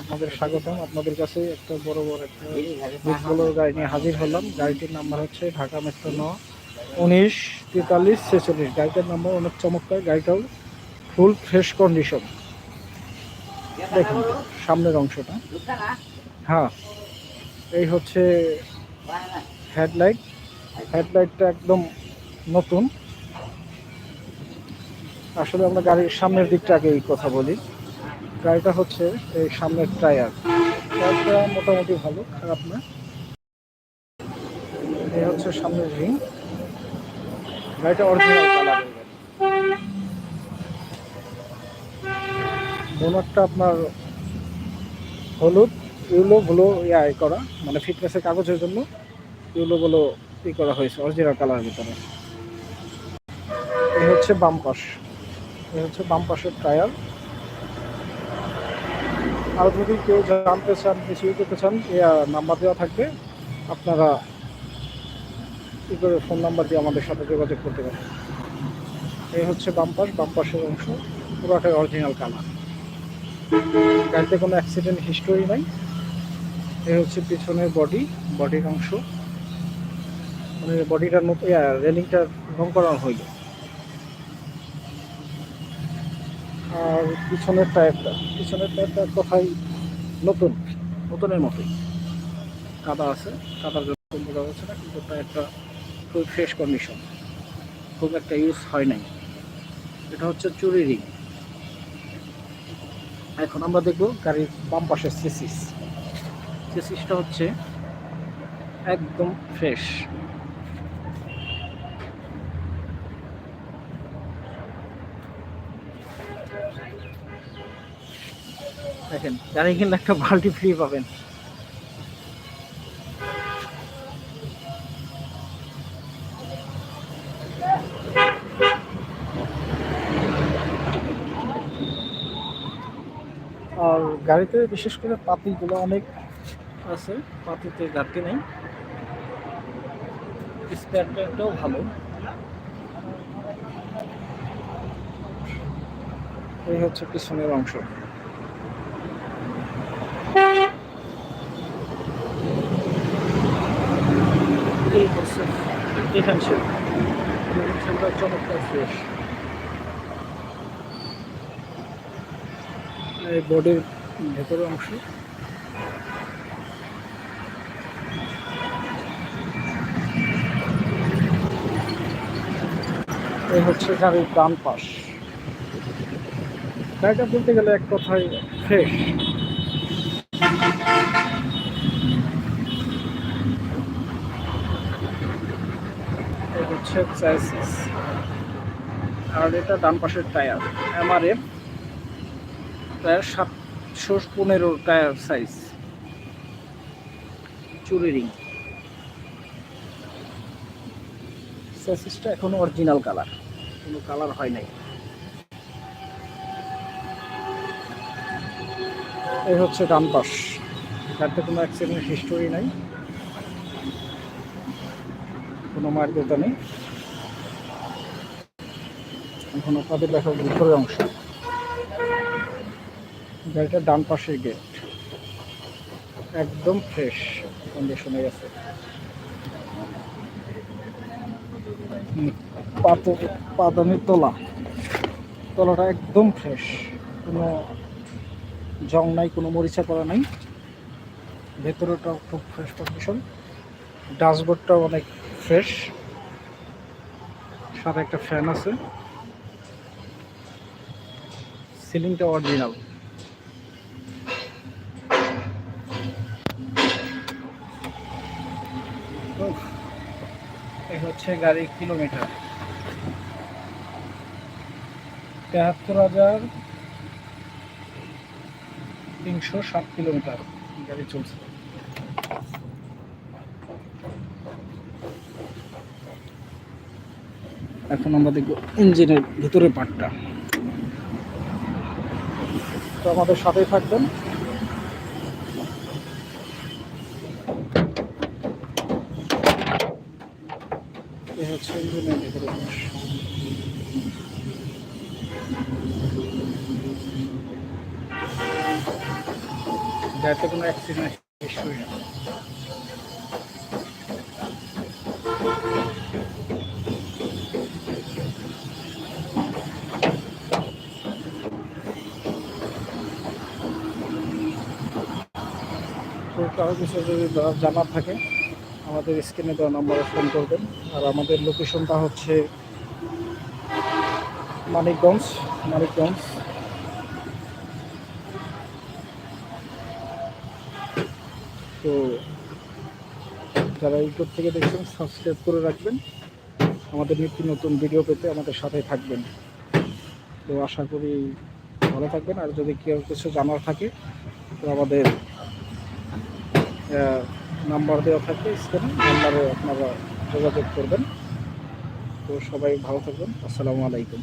আপনাদের স্বাগতম। আপনাদের কাছে একটা বড় বড় একটা বড় গাড়ি নিয়ে হাজির হলাম। গাড়িটির নাম্বার হচ্ছে ঢাকা মেট্রো ন উনিশ তেতাল্লিশ ছেচল্লিশ। গাড়িটার নাম্বার অনেক চমৎকার। গাড়িটাও ফুল ফ্রেশ কন্ডিশন। দেখুন, সামনের অংশটা। হ্যাঁ এই হচ্ছে হেডলাইট। হেডলাইটটা একদম নতুন। আসলে আমরা গাড়ির সামনের দিকটা আগে কথা বলি। গাড়িটা হচ্ছে এই সামনের টায়ার। টায়ারটা মোটামুটি ভালো, খারাপ না। এই হচ্ছে সামনের রিং। গাড়িটা অরিজিনাল কালারের বোনারটা আপনার হলুদ, ইউলো গুলো ইয়ে করা মানে ফিটনেসের কাগজের জন্য ইউলো গুলো ই করা হয়েছে অরিজিনাল কালারের ভিতরে। এই হচ্ছে বাম পাশ। এই হচ্ছে বাম পাশের টায়ার। আর যদি কেউ জানতে চান কিছু করতে চান নাম্বার দেওয়া থাকবে। আপনারা কি করে ফোন নাম্বার দিয়ে আমাদের সাথে যোগাযোগ করতে পারেন। এই হচ্ছে বাম্পাস বাম্পাসের অংশ। পুরোটাই অরিজিনাল কালার গাড়িতে কোনো অ্যাক্সিডেন্ট হিস্টোরি নাই। এই হচ্ছে পিছনের বডি বডির অংশ। মানে বডিটার মতো রেলিংটা রং করানো হইল। আর পিছনের টায়ারটা পিছনের টায়ারটা কোথায় নতুন, নতুনের মতোই। কাদা আছে, কাদার জন্য বোঝা যাচ্ছে না, কিন্তু টায়ারটা খুব ফ্রেশ কন্ডিশন খুব একটা ইউজ হয় নাই। এটা হচ্ছে চুরি রিং এখন আমরা দেখব গাড়ির বাম পাশের সিসিস সিসিসটা হচ্ছে একদম ফ্রেশ দেখেন গাড়ি কিনলে একটা বাল্টি ফ্রি পাবেন। আর গাড়িতে বিশেষ করে পাতিগুলো অনেক আছে, পাতিতে ঘাটতি নেই। স্পেয়ার টায়ারটাও ভালো। এই হচ্ছে পিছনের অংশ। বডির ভেতরের অংশ। এই হচ্ছে গাড়ির ডান পাশ। গাড়িটা বলতে গেলে এক কথায় ফ্রেশ হচ্ছে চ্যাসিস আর এটা ডান পাশের টায়ার এমআরএফ প্রায় সাতশো পনেরো টায়ার সাইজ চুরি রিং চ্যাসিসটা এখনও অরিজিনাল কালার কোনো কালার হয় নাই। এই হচ্ছে ডান পাশ। গাড়িতে কোনো অ্যাক্সিডেন্ট হিস্টোরি নাই। কোনো দোতা নেই। এখন আপনাদের দেখা ভিতরের অংশ। গাড়িটার ডান পাশের গেট একদম ফ্রেশ কন্ডিশনে গেছে। পাদানির তোলা। তলাটা একদম ফ্রেশ কোনো জং নাই, কোনো মরিচা করা নাই। ভেতরেটাও খুব ফ্রেশ কন্ডিশন ড্যাশবোর্ডটাও অনেক ফ্রেশ সাথে একটা ফ্যান আছে। সিলিংটা অরিজিনাল এই হচ্ছে গাড়ির কিলোমিটার তেহাত্তর হাজার তিনশো সাত কিলোমিটার গাড়ি চলছে। এখন আমরা দেখব ইঞ্জিনের ভিতরের পার্টটা। তো আমাদের সাথেই থাকবেন। এই হচ্ছে ইঞ্জিনের ভিতরে অংশ যাতে কোনো অ্যাক্সিডেন্ট কারও কিছু যদি জানার থাকে, আমাদের স্ক্রিনে দেওয়া নম্বরে ফোন করবেন। আর আমাদের লোকেশনটা হচ্ছে মানিকগঞ্জ মানিকগঞ্জ তো যারা ইউটিউব থেকে দেখছেন সাবস্ক্রাইব করে রাখবেন। আমাদের নিত্য নতুন ভিডিও পেতে আমাদের সাথে থাকবেন। তো আশা করি ভালো থাকবেন। আর যদি কেউ কিছু জানার থাকে, তো আমাদের নাম্বার দেওয়া থাকে স্ক্রিনে নাম্বারে আপনারা যোগাযোগ করবেন। তো সবাই ভালো থাকবেন। আসসালামু আলাইকুম।